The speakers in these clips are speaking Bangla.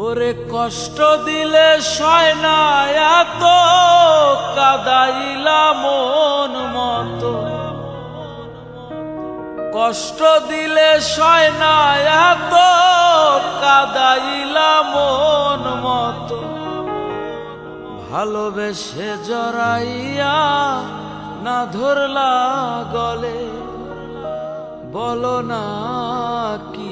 ওরে কষ্ট দিলে সয় না এত, কাদাইলা মন কষ্ট দিলে সয় না এত, কাদাইলা মন মতো। ভালোবেসে জড়াইয়া না ধরলা গলে, বলো না কি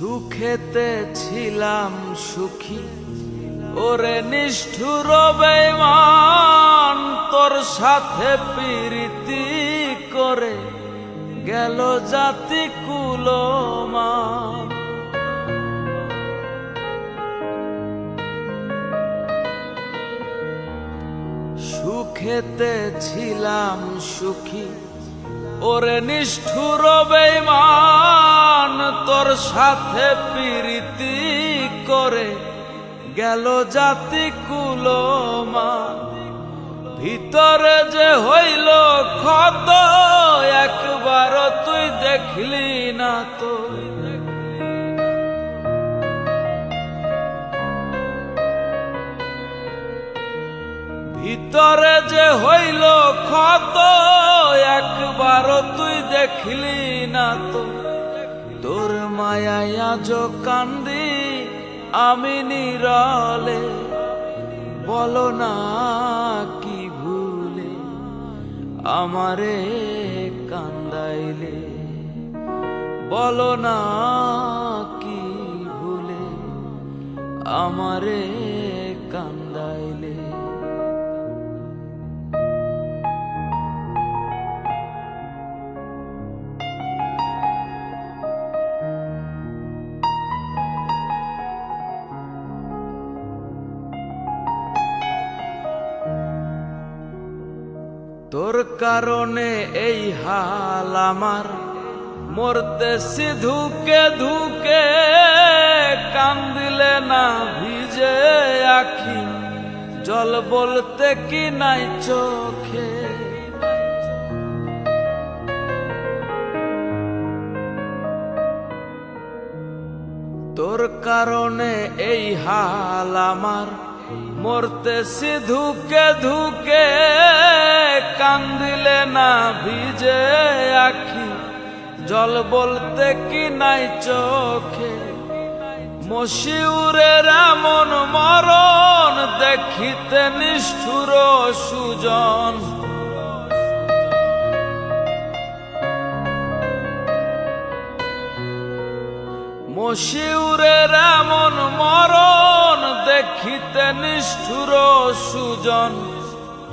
সুখেতে ছিলাম সুখী। ওরে নিষ্ঠুর বেমান তোর সাথে প্রীতি করে গেল জাতি কুলমান। সুখেতে ছিলাম সুখী ওরে নিষ্ঠুর বেমান তোর সাথে প্রীতি করে গেল জাতি কুলমান। ভিতরে যে হইল ক্ষত, একবার তুই দেখলি না তো। ভিতরে যে হইল ক্ষত একবার তুই দেখলি না তো। তোর মায়ায় আজ কান্দি আমি নিরলে। বলো না কি ভুলে আমারে কান্দাইলে। বলো না কি ভুলে আমারে তোর কারণে এই হাল আমার। মরতেছি ধুকে ধুকে কান্দিলে না ভিজে আখি। জল বলতে কি নাই চোখে। তোর কারণে এই হাল আমার। মরতেছি ধুকে ধুকে কান্দিলে না ভিজে আখি। জল বলতে কি নাই চোখে? মশিউরের এমন মরণ দেখিতে নিষ্ঠুর সুজন। মশিউরের এমন মরণ দেখিতে নিষ্ঠুর সুজন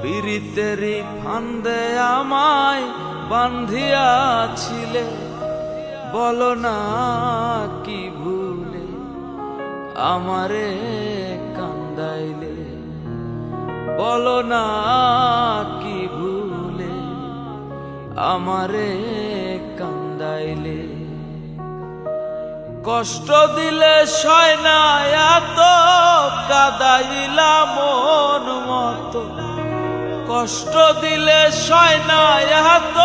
পীড়িতেরই ফান্দে আমায় বান্ধিয়াছিলে। বলো না কি ভুলে আমারে কান্দাইলে। বলো না কি ভুলে আমারে কান্দাইলে। কষ্ট দিলে সয় না এত কাদাইলা মন মতো। কষ্ট দিলে সয় না এত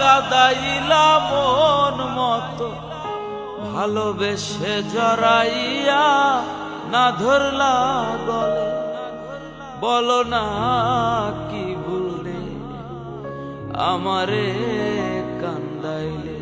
কাদাইলা মন মতো। ভালোবেসে জড়াইয়া না ধরলা গলে। বলো না কি ভুলে আমারে কান্দাইলে।